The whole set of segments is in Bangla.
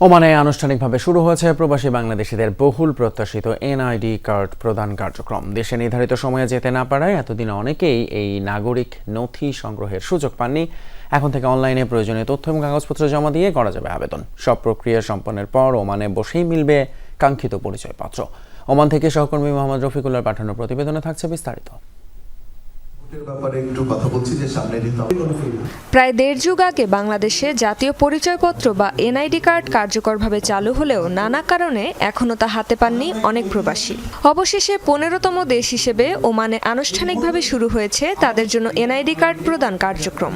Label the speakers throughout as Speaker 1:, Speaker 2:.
Speaker 1: ওমানে আনুষ্ঠানিকভাবে শুরু হয়েছে প্রবাসী বাংলাদেশিদের বহুল প্রত্যাশিত এনআইডি কার্ড প্রদান কার্যক্রম। দেশে নির্ধারিত সময়ে যেতে না পারায় এতদিন অনেকেই এই নাগরিক নথি সংগ্রহের সুযোগ পাননি। এখন থেকে অনলাইনে প্রয়োজনীয় তথ্য এবং কাগজপত্র জমা দিয়ে করা যাবে আবেদন। সব প্রক্রিয়া সম্পন্নের পর ওমানে বসেই মিলবে কাঙ্ক্ষিত পরিচয়পত্র। ওমান থেকে সহকর্মী মোহাম্মদ রফিকুল্লার পাঠানো প্রতিবেদনে থাকছে বিস্তারিত
Speaker 2: ভোটের ব্যাপারে একটু কথা বলছি যে সামনে দিতে হবে
Speaker 3: প্রায় দেড় যুগ আগে বাংলাদেশে জাতীয় পরিচয়পত্র বা এনআইডি কার্ড কার্যকরভাবে চালু হলেও নানা কারণে এখনও তা হাতে পাননি অনেক প্রবাসী। অবশেষে পনেরোতম দেশ হিসেবে ওমানে আনুষ্ঠানিকভাবে শুরু হয়েছে তাদের জন্য এনআইডি কার্ড প্রদান কার্যক্রম।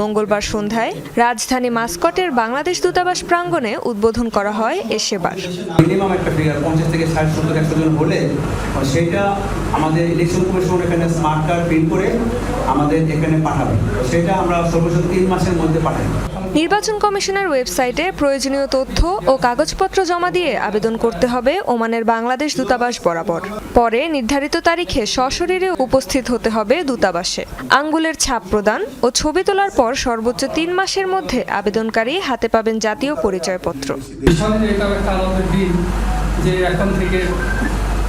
Speaker 3: মঙ্গলবার সন্ধ্যায় রাজধানী মাস্কটের বাংলাদেশ দূতাবাস প্রাঙ্গণে উদ্বোধন করা হয় এ সেবার।
Speaker 4: মিনিমাম একটা ফিগার পঞ্চাশ থেকে ষাট সত্তর একশো জন হলে সেটা আমাদের ইলেকশন কমিশন এখানে স্মার্ট কার্ড প্রিন্ট করে আমাদের এখানে পাঠাবে। সেটা আমরা সর্বোচ্চ তিন মাসের মধ্যে পাঠাই।
Speaker 3: নির্বাচন কমিশনের ওয়েবসাইটে প্রয়োজনীয় তথ্য ও কাগজপত্র জমা দিয়ে আবেদন করতে হবে ওমানের বাংলাদেশ দূতাবাস বরাবর। পরে নির্ধারিত তারিখে সশরীরে উপস্থিত হতে হবে দূতাবাসে। আঙ্গুলের ছাপ প্রদান ও ছবি তোলার পর সর্বোচ্চ তিন মাসের মধ্যে আবেদনকারী হাতে পাবেন জাতীয় পরিচয়পত্র।
Speaker 5: যে এখন থেকে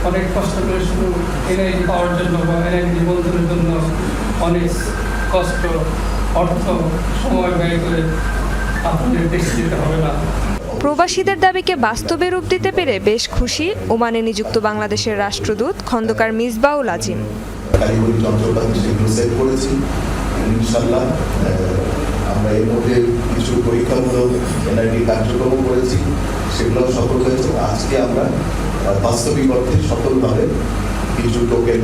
Speaker 5: অনেক কষ্ট করে শুধু এনআইডি পাওয়ার জন্য বা এনআইডি নিবন্ধনের জন্য অনেক কষ্ট অর্থ সময় ব্যয় করে আপনাদের দেশে যেতে হবে না।
Speaker 3: প্রবাসীদের দাবিকে বাস্তবে রূপ দিতে পেরে বেশ খুশি ওমানে নিযুক্ত বাংলাদেশের রাষ্ট্রদূত খন্দকার মিসবাউল আজিম।
Speaker 2: কারিগরি যন্ত্রপাতি সেগুলো সেট করেছি ইনশাল্লাহ আমরা এর মধ্যে কিছু পরীক্ষামূলক কার্যক্রম করেছি সেগুলো সফল হয়েছে। আজকে আমরা বাস্তবিক অর্থে সফলভাবে কিছু টোকেন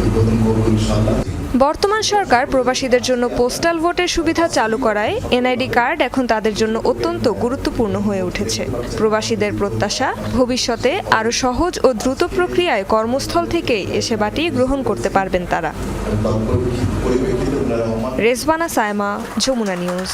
Speaker 2: উদ্বোধন করব ইনশাল্লাহ
Speaker 3: বর্তমান সরকার প্রবাসীদের জন্য পোস্টাল ভোটের সুবিধা চালু করায় এনআইডি কার্ড এখন তাদের জন্য অত্যন্ত গুরুত্বপূর্ণ হয়ে উঠেছে। প্রবাসীদের প্রত্যাশা ভবিষ্যতে আরও সহজ ও দ্রুত প্রক্রিয়ায় কর্মস্থল থেকেই এ সেবাটি গ্রহণ করতে পারবেন তারা। রেজবানা সায়মা যমুনা নিউজ।